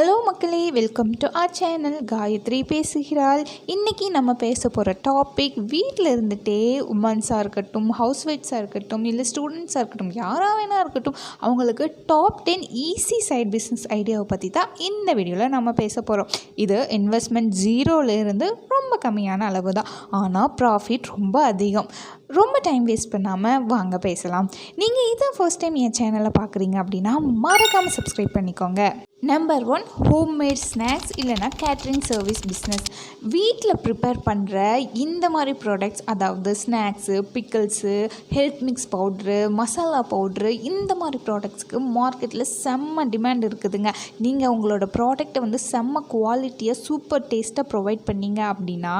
Hello மக்களே. Welcome to our channel Gayathri பேசுகிறாள். இன்றைக்கி நம்ம பேச போகிற டாபிக் வீட்டில் இருந்துகிட்டே உமன்ஸாக இருக்கட்டும் ஹவுஸ் ஒய்ஃப்ஸாக இருக்கட்டும் இல்லை ஸ்டூடெண்ட்ஸாக இருக்கட்டும் யாராக வேணா இருக்கட்டும் அவங்களுக்கு top ten easy side business ஐடியாவை பற்றி தான் இந்த வீடியோவில் நம்ம பேச போகிறோம் இது இன்வெஸ்ட்மெண்ட் ஜீரோலேருந்து ரொம்ப கம்மியான அளவு தான். ஆனால் ப்ராஃபிட் ரொம்ப அதிகம். ரொம்ப டைம் வேஸ்ட் பண்ணாமல் வாங்க பேசலாம். நீங்கள் இதான் ஃபர்ஸ்ட் டைம் என் சேனலை பார்க்குறீங்க அப்படின்னா மறக்காமல் சப்ஸ்கிரைப் பண்ணிக்கோங்க. நம்பர் ஒன் ஹோம்மேட் ஸ்நாக்ஸ் இல்லைனா கேட்ரிங் சர்வீஸ் பிஸ்னஸ் வீட்டில் ப்ரிப்பேர் பண்ணுற இந்த மாதிரி ப்ராடக்ட்ஸ் அதாவது snacks pickles health mix powder masala powder இந்த மாதிரி ப்ராடக்ட்ஸ்க்கு மார்க்கெட்டில் செம்ம டிமாண்ட் இருக்குதுங்க. நீங்கள் உங்களோட ப்ராடக்ட்டை வந்து செம்ம குவாலிட்டியாக சூப்பர் டேஸ்ட்டாக ப்ரொவைட் பண்ணீங்க அப்படின்னா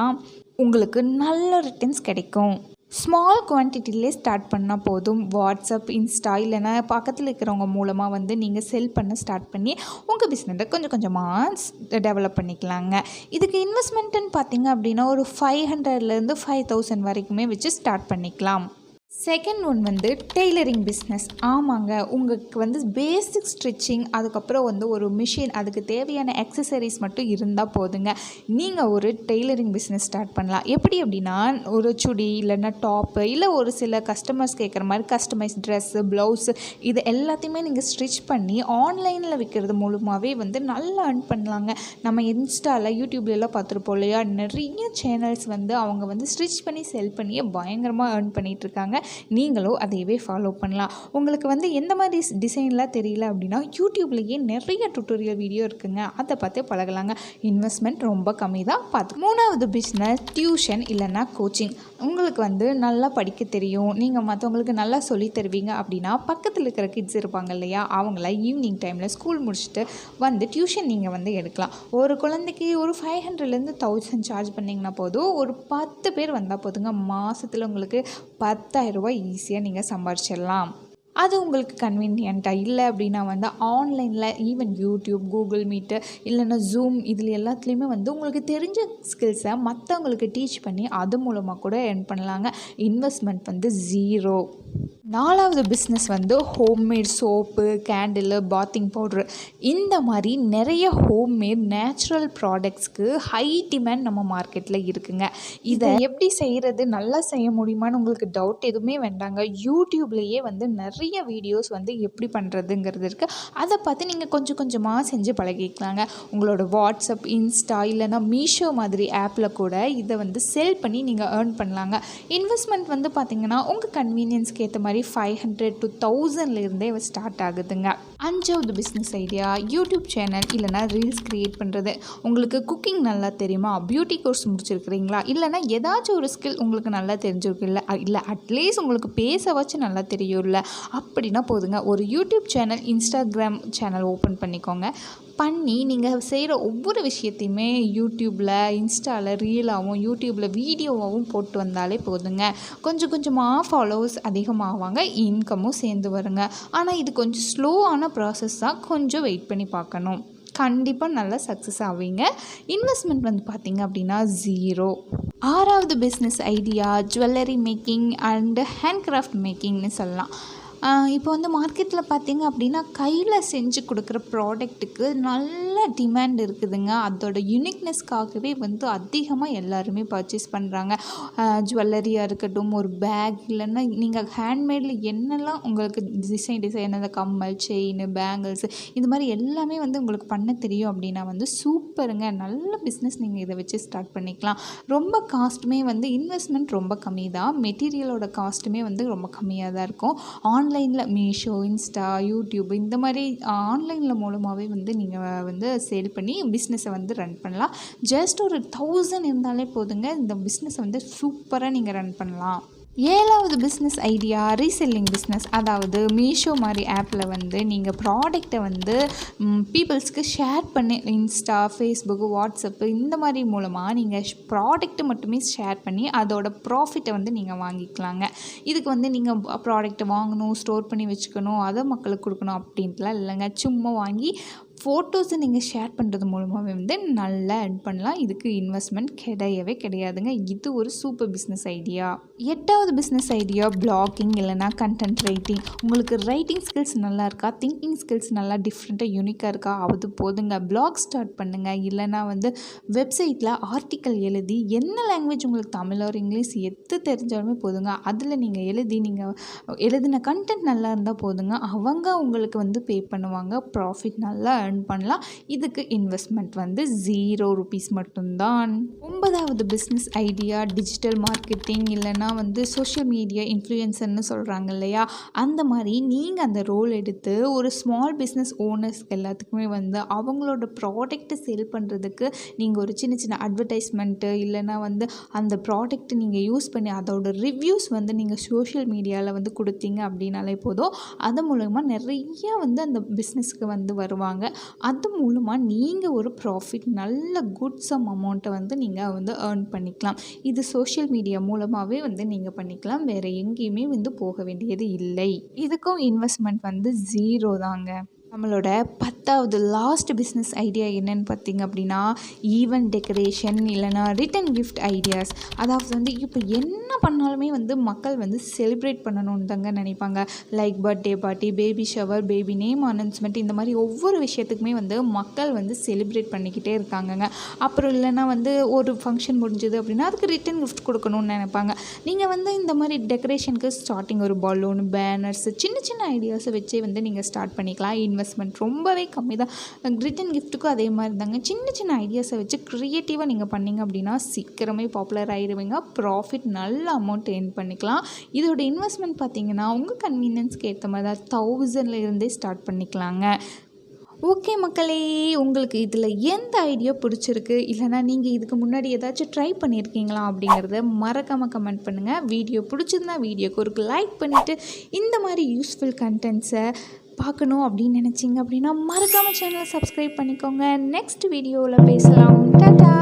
உங்களுக்கு நல்ல ரிட்டர்ன்ஸ் கிடைக்கும். ஸ்மால் குவான்டிட்டிலே ஸ்டார்ட் பண்ணால் போதும். வாட்ஸ்அப் இன்ஸ்டா இல்லைனா பக்கத்தில் இருக்கிறவங்க மூலமாக வந்து நீங்கள் செல் பண்ண ஸ்டார்ட் பண்ணி உங்கள் பிஸ்னஸை கொஞ்சம் கொஞ்சமாக டெவலப் பண்ணிக்கலாங்க. இதுக்கு இன்வெஸ்ட்மெண்ட்டுன்னு பார்த்தீங்க அப்படின்னா ஒரு ஃபைவ் ஹண்ட்ரட்லேருந்து ஃபைவ் தௌசண்ட் வரைக்குமே வச்சு ஸ்டார்ட் பண்ணிக்கலாம். செகண்ட் ஒன் வந்து டெய்லரிங் பிஸ்னஸ் ஆமாங்க. உங்களுக்கு வந்து பேசிக் ஸ்டிச்சிங் அதுக்கப்புறம் வந்து ஒரு மிஷின் அதுக்கு தேவையான அக்சசரிஸ் மட்டும் இருந்தால் போதுங்க. நீங்கள் ஒரு டெய்லரிங் பிஸ்னஸ் ஸ்டார்ட் பண்ணலாம். எப்படி அப்படின்னா ஒரு சுடி இல்லைன்னா டாப்பு இல்லை ஒரு சில கஸ்டமர்ஸ் கேட்குற மாதிரி கஸ்டமைஸ் ட்ரெஸ்ஸு ப்ளவுஸு இது எல்லாத்தையுமே நீங்கள் ஸ்டிச் பண்ணி ஆன்லைனில் விற்கிறது மூலமாகவே வந்து நல்லா ஏர்ன் பண்ணலாங்க. நம்ம இன்ஸ்டாவில் யூடியூப்லலாம் பார்த்துருப்போம் இல்லையா? நிறைய சேனல்ஸ் வந்து அவங்க வந்து ஸ்டிச் பண்ணி செல் பண்ணியே பயங்கரமாக ஏர்ன் பண்ணிகிட்ருக்காங்க இருக்காங்க நீங்களும் அதையவே ஃபாலோ பண்ணலாம். உங்களுக்கு வந்து எந்த மாதிரி டிசைன்லாம் தெரியல அப்படின்னா யூடியூப்லேயே நிறைய டுட்டோரியல் வீடியோ இருக்குங்க. அதை பார்த்து பழகலாங்க. இன்வெஸ்ட்மெண்ட் ரொம்ப கம்மி தான். பார்த்து மூணாவது பிஸ்னஸ் டியூஷன் இல்லைன்னா கோச்சிங் உங்களுக்கு வந்து நல்லா படிக்க தெரியும். நீங்கள் மற்றவங்களுக்கு நல்லா சொல்லித் தருவீங்க அப்படின்னா பக்கத்தில் இருக்கிற கிட்ஸ் இருப்பாங்க இல்லையா அவங்கள ஈவினிங் டைமில் ஸ்கூல் முடிச்சுட்டு வந்து டியூஷன் நீங்கள் வந்து எடுக்கலாம். ஒரு குழந்தைக்கு ஒரு ஃபைவ் ஹண்ட்ரட்லேருந்து தௌசண்ட் சார்ஜ் பண்ணிங்கன்னா போதும். ஒரு பத்து பேர் வந்தால் போதுங்க. மாதத்தில் உங்களுக்கு பத்தாயிரம் ரூபாய் ஈஸியாக நீங்கள் சம்பாரிச்சிடலாம். அது உங்களுக்கு கன்வீனியண்ட்டாக இல்லை அப்படின்னா வந்து ஆன்லைனில் ஈவன் யூடியூப் கூகுள் மீட்டு இல்லைன்னா ஜூம் இதில் எல்லாத்துலேயுமே வந்து உங்களுக்கு தெரிஞ்ச ஸ்கில்ஸை மற்றவங்களுக்கு டீச் பண்ணி அது மூலமாக கூட ஏர்ன் பண்ணலாங்க. இன்வெஸ்ட்மெண்ட் வந்து ஜீரோ நாலாவது பிஸ்னஸ் வந்து homemade soap candle bathing powder இந்த மாதிரி நிறைய ஹோம்மேட் நேச்சுரல் ப்ராடக்ட்ஸ்க்கு ஹை டிமாண்ட் நம்ம மார்க்கெட்டில் இருக்குங்க. இதை எப்படி செய்கிறது நல்லா செய்ய முடியுமான்னு உங்களுக்கு டவுட் எதுவுமே வேண்டாங்க. யூடியூப்லேயே வந்து நிறைய வீடியோஸ் வந்து எப்படி பண்ணுறதுங்கிறது இருக்குது அதை பார்த்து நீங்கள் கொஞ்சம் கொஞ்சமாக செஞ்சு பழகிக்கலாங்க. உங்களோட வாட்ஸ்அப் இன்ஸ்டா இல்லைன்னா மீஷோ மாதிரி ஆப்பில் கூட இதை வந்து செல் பண்ணி நீங்கள் ஏர்ன் பண்ணலாங்க. இன்வெஸ்ட்மெண்ட் வந்து பார்த்தீங்கன்னா உங்கள் கன்வீனியன்ஸ்க்கு ஏற்ற மாதிரி ஃபைவ் ஹண்ட்ரட் டு தௌசண்ட்லேருந்தே ஸ்டார்ட் ஆகுதுங்க. அஞ்சாவது பிஸ்னஸ் ஐடியா யூடியூப் சேனல் இல்லைனா ரீல்ஸ் க்ரியேட் பண்ணுறது உங்களுக்கு குக்கிங் நல்லா தெரியுமா? பியூட்டி கோர்ஸ் முடிச்சிருக்கிறீங்களா? இல்லைனா ஏதாச்சும் ஒரு ஸ்கில் உங்களுக்கு நல்லா தெரிஞ்சிருக்கு இல்லை இல்லை அட்லீஸ்ட் உங்களுக்கு பேச வச்சு நல்லா தெரியும்ல? அப்படின்னா போதுங்க. ஒரு YouTube channel Instagram channel open பண்ணிக்கோங்க. பண்ணி நீங்கள் செய்கிற ஒவ்வொரு விஷயத்தையுமே யூடியூப்பில் இன்ஸ்டாவில் ரீலாகவும் யூடியூப்பில் வீடியோவாகவும் போட்டு வந்தாலே போதுங்க. கொஞ்சம் கொஞ்சமாக ஃபாலோவர்ஸ் அதிகமாவாங்க இன்கமும் சேர்ந்து வருங்க. ஆனால் இது கொஞ்சம் ஸ்லோவான ப்ராசஸ் தான் கொஞ்சம் வெயிட் பண்ணி பார்க்கணும். கண்டிப்பாக நல்லா சக்ஸஸ் ஆவீங்க. இன்வெஸ்ட்மெண்ட் வந்து பார்த்தீங்க அப்படின்னா ஜீரோ ஆறாவது business idea jewellery making and handcraft மேக்கிங்னு சொல்லலாம். இப்போ வந்து மார்க்கெட்டில் பார்த்தீங்க அப்படின்னா கையில் செஞ்சு கொடுக்குற ப்ராடக்ட்டுக்கு நல்ல டிமாண்ட் இருக்குதுங்க. அதோட யுனிக்னஸ்க்காகவே வந்து அதிகமாக எல்லாருமே பர்ச்சேஸ் பண்ணுறாங்க ஜுவல்லரியாக இருக்கட்டும் ஒரு பேக் இல்லைன்னா நீங்கள் ஹேண்ட்மேடில் என்னெல்லாம் உங்களுக்கு டிசைன் டிசைன் அந்த கம்மல் செயின் பேங்கிள்ஸ் இது மாதிரி எல்லாமே வந்து உங்களுக்கு பண்ண தெரியும் அப்படின்னா வந்து சூப்பருங்க நல்ல பிஸ்னஸ் நீங்கள் இதை வச்சு ஸ்டார்ட் பண்ணிக்கலாம். ரொம்ப காஸ்ட்டுமே வந்து இன்வெஸ்ட்மெண்ட் ரொம்ப கம்மி தான் மெட்டீரியலோட காஸ்ட்டுமே வந்து ரொம்ப கம்மியாக தான் இருக்கும். ஆன்லைனில் மீஷோ இன்ஸ்டா யூடியூப் இந்த மாதிரி ஆன்லைனில் மூலமாகவே வந்து நீங்கள் வந்து சேல் பண்ணி பிஸ்னஸை வந்து ரன் பண்ணலாம். ஜஸ்ட் ஒரு தௌசண்ட் இருந்தாலே போதுங்க. இந்த பிஸ்னஸை வந்து சூப்பராக நீங்கள் ரன் பண்ணலாம். ஏழாவது பிஸ்னஸ் ஐடியா ரீசெல்லிங் பிஸ்னஸ் அதாவது மீஷோ மாதிரி ஆப்பில் வந்து நீங்கள் ப்ராடக்டை வந்து பீப்புள்ஸ்க்கு ஷேர் பண்ணி இன்ஸ்டா ஃபேஸ்புக்கு வாட்ஸ்அப்பு இந்த மாதிரி மூலமாக நீங்கள் ப்ராடக்ட்டை மட்டுமே ஷேர் பண்ணி அதோட ப்ராஃபிட்டை வந்து நீங்கள் வாங்கிக்கலாங்க. இதுக்கு வந்து நீங்கள் ப்ராடக்ட்டை வாங்கணும் ஸ்டோர் பண்ணி வச்சுக்கணும் அதை மக்களுக்கு கொடுக்கணும் அப்படின்ட்டுலாம் இல்லைங்க. சும்மா வாங்கி ஃபோட்டோஸை நீங்கள் ஷேர் பண்ணுறது மூலமாகவே வந்து நல்லா ஆட் பண்ணலாம். இதுக்கு இன்வெஸ்ட்மெண்ட் கிடையவே கிடையாதுங்க. இது ஒரு சூப்பர் பிஸ்னஸ் ஐடியா எட்டாவது பிஸ்னஸ் ஐடியா பிளாகிங் இல்லைனா கண்டென்ட் ரைட்டிங் உங்களுக்கு ரைட்டிங் ஸ்கில்ஸ் நல்லா இருக்கா? திங்கிங் ஸ்கில்ஸ் நல்லா டிஃப்ரெண்ட்டாக யூனிக்காக இருக்கா? அது போதுங்க. பிளாக் ஸ்டார்ட் பண்ணுங்கள் இல்லைனா வந்து வெப்சைட்டில் ஆர்டிக்கல் எழுதி என்ன லாங்குவேஜ் உங்களுக்கு தமிழ் ஒரு இங்கிலீஷ் எது தெரிஞ்சாலுமே போதுங்க. அதில் நீங்கள் எழுதி நீங்கள் எழுதின கண்டென்ட் நல்லா இருந்தால் போதுங்க. அவங்க உங்களுக்கு வந்து பே பண்ணுவாங்க. ப்ராஃபிட் நல்லா ஏர்ன் பண்ணலாம். இதுக்கு இன்வெஸ்ட்மெண்ட் வந்து ஜீரோ ருபீஸ் மட்டும்தான். ஒன்பதாவது பிஸ்னஸ் ஐடியா டிஜிட்டல் மார்க்கெட்டிங் இல்லைன்னா வந்து சோஷியல் மீடியா இன்ஃப்ளூயன்சர்னு சொல்கிறாங்க இல்லையா? அந்த மாதிரி நீங்கள் அந்த ரோல் எடுத்து ஒரு ஸ்மால் பிஸ்னஸ் ஓனர்ஸ் எல்லாத்துக்குமே வந்து அவங்களோட ப்ராடக்ட்டை சேல் பண்ணுறதுக்கு நீங்கள் ஒரு சின்ன சின்ன அட்வர்டைஸ்மெண்ட்டு இல்லைன்னா வந்து அந்த ப்ராடக்ட் நீங்கள் யூஸ் பண்ணி அதோட ரிவ்யூஸ் வந்து நீங்கள் சோஷியல் மீடியாவில் வந்து கொடுத்தீங்க அப்படின்னாலே போதும். அது மூலமாக நிறைய வந்து அந்த பிஸ்னஸ்க்கு வந்து வருவாங்க. அது மூலமாக நீங்கள் ஒரு ப்ராஃபிட் நல்ல குட் சம் அமௌண்ட்டை வந்து நீங்கள் வந்து ஏர்ன் பண்ணிக்கலாம். இது சோஷியல் மீடியா மூலமாகவே வந்து நீங்கள் பண்ணிக்கலாம். வேறு எங்கேயுமே வந்து போக வேண்டியது இல்லை. இதுக்கும் இன்வெஸ்ட்மெண்ட் வந்து ஜீரோ தாங்க. நம்மளோட பத்தாவது லாஸ்ட் பிஸ்னஸ் ஐடியா என்னென்னு பார்த்தீங்க அப்படின்னா ஈவெண்ட் டெக்கரேஷன் இல்லைனா ரிட்டன் கிஃப்ட் ஐடியாஸ் அதாவது வந்து இப்போ என்ன பண்ணாலுமே வந்து மக்கள் வந்து செலிப்ரேட் பண்ணணும்னு தாங்க நினைப்பாங்க. Like birthday party baby shower baby name announcement இந்த மாதிரி ஒவ்வொரு விஷயத்துக்குமே வந்து மக்கள் வந்து செலிப்ரேட் பண்ணிக்கிட்டே இருக்காங்கங்க. அப்புறம் இல்லைன்னா வந்து ஒரு ஃபங்க்ஷன் முடிஞ்சது அப்படின்னா அதுக்கு ரிட்டன் கிஃப்ட் கொடுக்கணும்னு நினைப்பாங்க. நீங்கள் வந்து இந்த மாதிரி டெக்கரேஷனுக்கு ஸ்டார்டிங் ஒரு பலூன் பேனர்ஸ் சின்ன சின்ன ஐடியாஸை வச்சே வந்து நீங்கள் ஸ்டார்ட் பண்ணிக்கலாம். இன்வெஸ்ட்மெண்ட் ரொம்பவே கம்மி தான். ரிட்டன் கிஃப்ட்டுக்கும் அதே மாதிரி இருந்தாங்க சின்ன சின்ன ஐடியாஸை வச்சு க்ரியேட்டிவாக நீங்கள் பண்ணீங்க அப்படின்னா சீக்கிரமே பாப்புலர் ஆயிடுவீங்க. ப்ராஃபிட் நல்ல அமௌண்ட் ஏர்ன் பண்ணிக்கலாம். இதோட இன்வெஸ்ட்மெண்ட் பார்த்தீங்கன்னா உங்கள் கன்வீனியன்ஸ்க்கு ஏற்ற மாதிரி தான் தௌசண்ட்ல இருந்தே ஸ்டார்ட் பண்ணிக்கலாங்க. ஓகே மக்களே உங்களுக்கு இதில் எந்த ஐடியா பிடிச்சிருக்கு? இல்லைனா நீங்கள் இதுக்கு முன்னாடி ஏதாச்சும் ட்ரை பண்ணியிருக்கீங்களா அப்படிங்கிறத மறக்காமல் கமெண்ட் பண்ணுங்கள் வீடியோ பிடிச்சிருந்தா வீடியோக்கு ஒரு லைக் பண்ணிவிட்டு இந்த மாதிரி யூஸ்ஃபுல் கண்டென்ட்ஸை பார்க்கணும் அப்படின்னு நினச்சிங்க அப்படின்னா மறக்காமல் சேனலை சப்ஸ்கிரைப் பண்ணிக்கோங்க. நெக்ஸ்ட் வீடியோவில் பேசலாம். டாட்டா